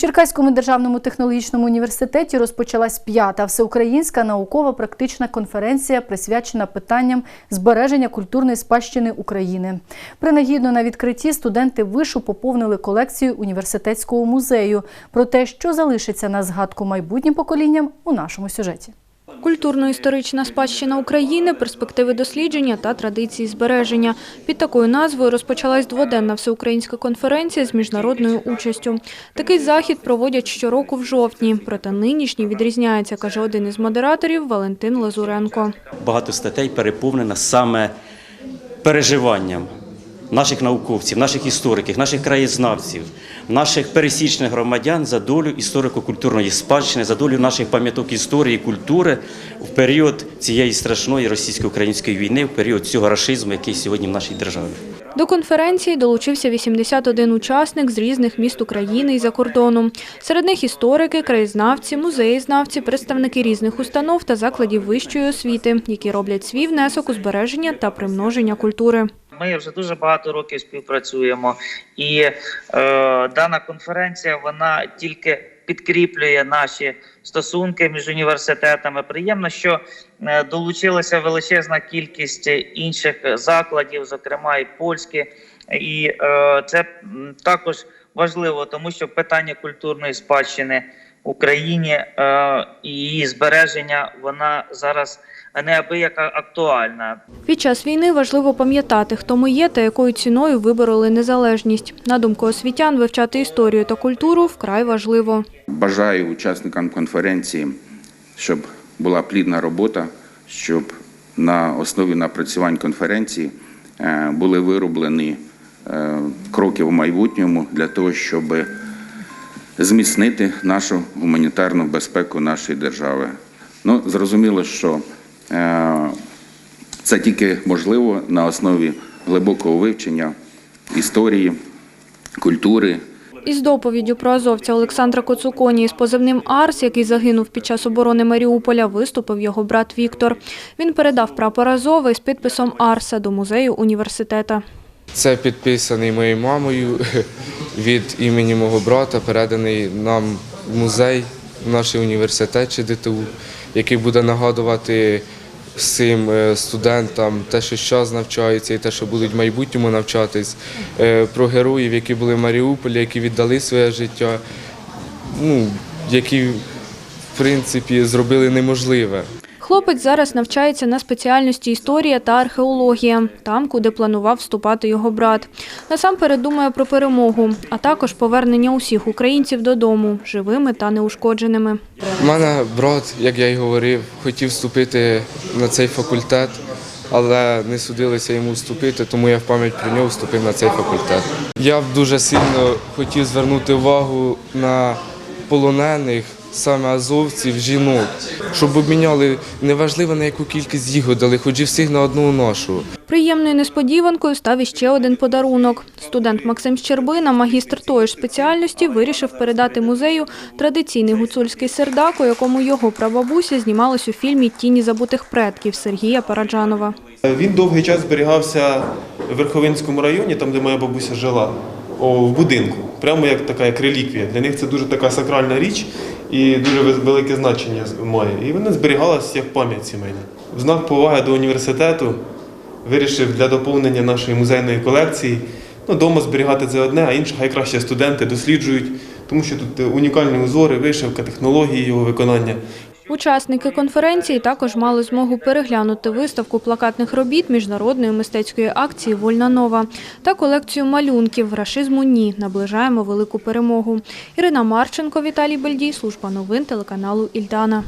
Черкаському державному технологічному університеті розпочалась п'ята всеукраїнська наукова практична конференція, присвячена питанням збереження культурної спадщини України. Принагідно на відкритті студенти вишу поповнили колекцію університетського музею. Про те, що залишиться на згадку майбутнім поколінням, у нашому сюжеті. Культурно-історична спадщина України, перспективи дослідження та традиції збереження. Під такою назвою розпочалась дводенна всеукраїнська конференція з міжнародною участю. Такий захід проводять щороку в жовтні, проте нинішній відрізняється, каже один із модераторів Валентин Лазуренко. багато статей переповнено саме переживанням наших науковців, наших істориків, наших краєзнавців, наших пересічних громадян за долю історико-культурної спадщини, за долю наших пам'яток історії культури в період цієї страшної російсько-української війни, в період цього рашизму, який сьогодні в нашій державі. До конференції долучився 81 учасник з різних міст України і за кордоном. Серед них історики, краєзнавці, музеєзнавці, представники різних установ та закладів вищої освіти, які роблять свій внесок у збереження та примноження культури. Ми вже дуже багато років співпрацюємо, і е, дана конференція вона тільки підкріплює наші стосунки між університетами. Приємно, що е, долучилася величезна кількість інших закладів, зокрема і польські, і е, це також важливо, тому що питання культурної спадщини в Україні е, і її збереження вона зараз неабияка актуальна. Під час війни важливо пам'ятати, хто ми є та якою ціною вибороли незалежність. На думку освітян, вивчати історію та культуру вкрай важливо. Бажаю учасникам конференції, щоб була плідна робота, щоб на основі напрацювань конференції е, були вироблені е, кроки в майбутньому для того, щоб зміцнити нашу гуманітарну безпеку нашої держави. Ну, зрозуміло, що це тільки можливо на основі глибокого вивчення історії, культури, Із доповіддю про азовця Олександра Коцуконі із позивним Арс, який загинув під час оборони Маріуполя, виступив його брат Віктор. Він передав прапор Азова із підписом Арса до музею університету. Це підписаний моєю мамою від імені мого брата, переданий нам в музей, в наш університет чи ДТУ, який буде нагадувати всім е, студентам те, що зараз навчаються, і те, що будуть в майбутньому навчатись, е, про героїв, які були в Маріуполі, які віддали своє життя, ну, які, принципі, зробили неможливе. Хлопець зараз навчається на спеціальності історія та археологія, там, куди планував вступати його брат. Насамперед думає про перемогу, а також повернення усіх українців додому, живими та неушкодженими. У мене брат, як я й говорив, хотів вступити на цей факультет, але не судилося йому вступити, тому я в пам'ять про нього вступив на цей факультет. Я б дуже сильно хотів звернути увагу на полонених, саме азовців, жінок, щоб обміняли неважливо на яку кількість їх дали, хоч і всіх на одну ношу. Приємною несподіванкою став іще один подарунок. Студент Максим Щербина, магістр тої ж спеціальності, вирішив передати музею традиційний гуцульський сердак, у якому його прабабуся знімалась у фільмі Тіні забутих предків Сергія Параджанова. Він довгий час зберігався в Верховинському районі, там де моя бабуся жила, в будинку, прямо як така як реліквія. Для них це дуже така сакральна річ і дуже велике значення має. І вона зберігалася як пам'ять сімейна. В знак поваги до університету вирішив для доповнення нашої музейної колекції. Ну, дома зберігати це одне, а інше хай краще студенти досліджують, тому що тут е, унікальні узори, вишивка, технології його виконання. Учасники конференції також мали змогу переглянути виставку плакатних робіт міжнародної мистецької акції Вольна нова та колекцію малюнків Рашизму ні. Наближаємо велику перемогу. Ірина Марченко, Віталій Бельдій, служба новин телеканалу Ільдана.